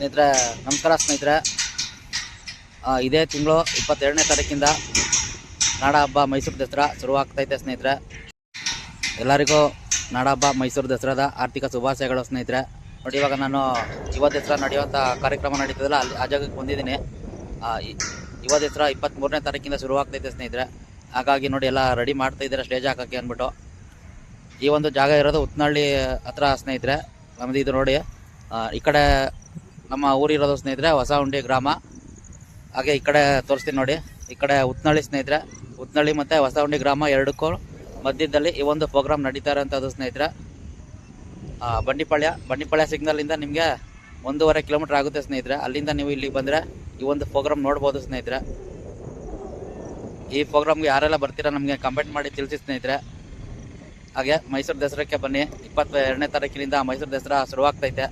ಸ್ನೇಹಿತರೆ, ನಮಸ್ಕಾರ ಸ್ನೇಹಿತರೆ. ಇದೇ ತಿಂಗಳು ಇಪ್ಪತ್ತೆರಡನೇ ತಾರೀಕಿಂದ ನಾಡ ಹಬ್ಬ ಮೈಸೂರು ದಸರಾ ಶುರುವಾಗ್ತೈತೆ ಸ್ನೇಹಿತರೆ. ಎಲ್ಲರಿಗೂ ನಾಡ ಹಬ್ಬ ಮೈಸೂರು ದಸರಾದ ಆರ್ಥಿಕ ಶುಭಾಶಯಗಳು ಸ್ನೇಹಿತರೆ. ನೋಡಿ, ಇವಾಗ ನಾನು ಯುವ ದಸರಾ ನಡೆಯುವಂಥ ಕಾರ್ಯಕ್ರಮ ನಡೀತದಲ್ಲ, ಅಲ್ಲಿ ಆ ಜಾಗಕ್ಕೆ ಬಂದಿದ್ದೀನಿ. ಯುವ ದಸರಾ ಇಪ್ಪತ್ತ್ಮೂರನೇ ತಾರೀಕಿಂದ ಶುರುವಾಗ್ತೈತೆ ಸ್ನೇಹಿತರೆ. ಹಾಗಾಗಿ ನೋಡಿ, ಎಲ್ಲ ರೆಡಿ ಮಾಡ್ತಾ ಇದ್ದಾರೆ ಸ್ಟೇಜ್ ಹಾಕೋಕ್ಕೆ ಅಂದ್ಬಿಟ್ಟು. ಈ ಒಂದು ಜಾಗ ಇರೋದು ಉತ್ನಳ್ಳಿ ಹತ್ರ ಸ್ನೇಹಿತರೆ. ನಮ್ಮದು ಇದು ನೋಡಿ ಈ ಕಡೆ ನಮ್ಮ ಊರಿರೋದು ಸ್ನೇಹಿತರೆ ಹೊಸ ಉಂಡಿ ಗ್ರಾಮ. ಹಾಗೆ ಈ ಕಡೆ ತೋರಿಸ್ತೀನಿ ನೋಡಿ, ಈ ಕಡೆ ಉತ್ನಳ್ಳಿ ಸ್ನೇಹಿತರೆ. ಉತ್ನಳ್ಳಿ ಮತ್ತು ಹೊಸ ಉಂಡಿ ಗ್ರಾಮ ಎರಡಕ್ಕೂ ಮಧ್ಯದಲ್ಲಿ ಈ ಒಂದು ಪ್ರೋಗ್ರಾಮ್ ನಡೀತಾ ಇರೋಂಥದ್ದು ಸ್ನೇಹಿತರೆ. ಬಂಡಿಪಾಳ್ಯ ಬಂಡಿಪಾಳ್ಯ ಸಿಗ್ನಲಿಂದ ನಿಮಗೆ ಒಂದೂವರೆ ಕಿಲೋಮೀಟ್ರ್ ಆಗುತ್ತೆ ಸ್ನೇಹಿತರೆ. ಅಲ್ಲಿಂದ ನೀವು ಇಲ್ಲಿಗೆ ಬಂದರೆ ಈ ಒಂದು ಪ್ರೋಗ್ರಾಮ್ ನೋಡ್ಬೋದು ಸ್ನೇಹಿತರೆ. ಈ ಪ್ರೋಗ್ರಾಮ್ಗೆ ಯಾರೆಲ್ಲ ಬರ್ತೀರಾ ನಮಗೆ ಕಮೆಂಟ್ ಮಾಡಿ ತಿಳಿಸಿ ಸ್ನೇಹಿತರೆ. ಹಾಗೆ ಮೈಸೂರು ದಸರಾಕ್ಕೆ ಬನ್ನಿ. ಇಪ್ಪತ್ತ ಎರಡನೇ ತಾರೀಕಿನಿಂದ ಮೈಸೂರು ದಸರಾ ಶುರುವಾಗ್ತೈತೆ.